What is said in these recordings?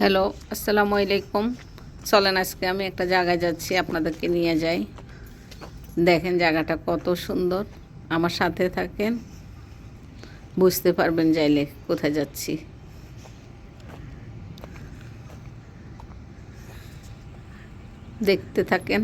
Hello, আসসালামু আলাইকুম। চলেন আজকে আমি একটা জায়গায় যাচ্ছি, আপনাদেরকে নিয়ে যাই। দেখেন জায়গাটা কত সুন্দর। আমার সাথে থাকেন, বুঝতে পারবেন যাইলে কোথায় যাচ্ছি। দেখতে থাকেন।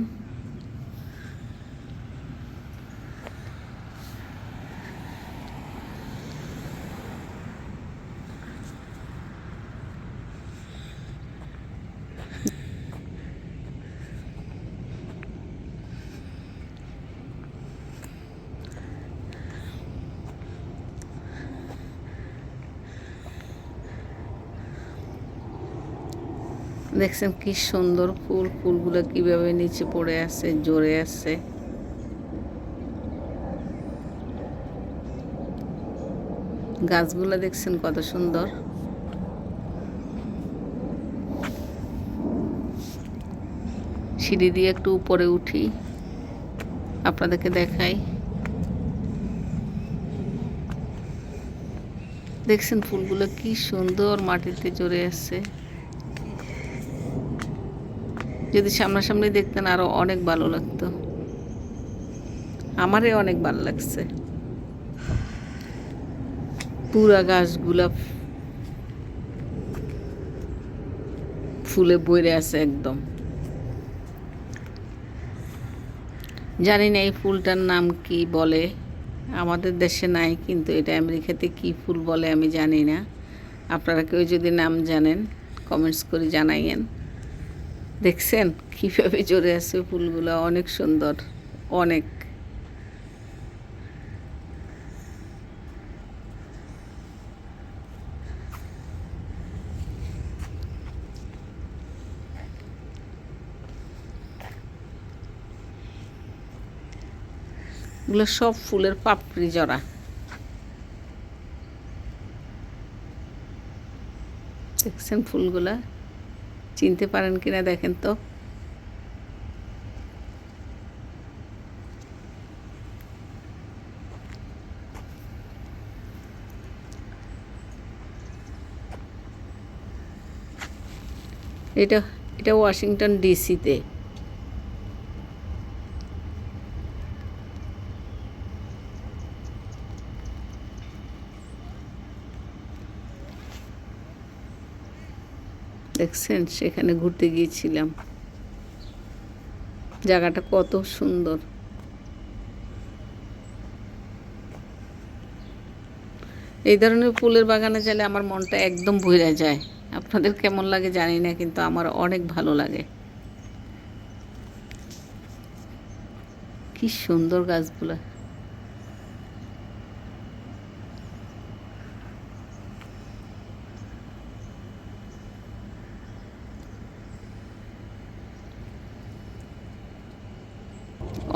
দেখছেন কি সুন্দর ফুল, ফুলগুলো কীভাবে নিচে পড়ে আছে জোরে আছে। গাছগুলো দেখছেন কত সুন্দর। সিঁড়ি দিয়ে একটু উপরে উঠি, আপনাদেরকে দেখাই। দেখছেন ফুলগুলো কি সুন্দর মাটিতে জড়ে আছে। যদি সামনাসামনি দেখতেন আরও অনেক ভালো লাগতো। আমারই অনেক ভালো লাগছে। পুরা গাছগুলা ফুলে বইরে আছে একদম। জানি না এই ফুলটার নাম কি বলে, আমাদের দেশে নাই, কিন্তু এটা আমেরিকাতে কি ফুল বলে আমি জানি না। আপনারা কেউ যদি নাম জানেন কমেন্টস করে জানাইয়েন। দেখছেন? কীভাবে জোরে আছে ফুলগুলো? অনেক সুন্দর। অনেক। এগুলো সব ফুলের পাপড়ি জড়া দেখছেন ফুলগুলা? চিনতে পারেন কিনা দেখেন তো। এটা এটা ওয়াশিংটন ডিসিতে দেখছেন? সেখানে ঘুরতে গিয়েছিলাম। জায়গাটা কত সুন্দর। এই ধরনের ফুলের বাগানে গেলে আমার মনটা একদম ভরে যায়। আপনাদের কেমন লাগে জানি না, কিন্তু আমার অনেক ভালো লাগে। কি সুন্দর গাছগুলা।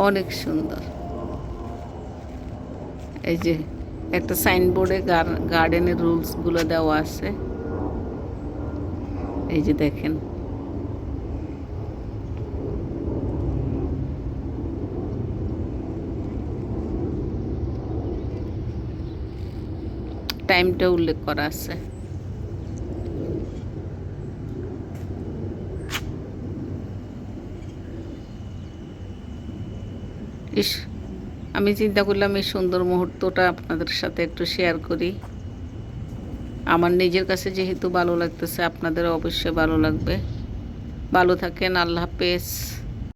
অনেক সুন্দর। এই যে একটা সাইনবোর্ডে গার্ডেনের রুলসগুলো দেওয়া আছে। এই যে দেখেন। টাইমটা উল্লেখ করা আছে। ইস, আমি চিন্তা করলাম এই সুন্দর মুহূর্তটা আপনাদের সাথে একটু শেয়ার করি। আমার নিজের কাছে যেহেতু ভালো লাগতেছে আপনাদের অবশ্যই ভালো লাগবে। ভালো থাকেন, আল্লাহ হাফেজ।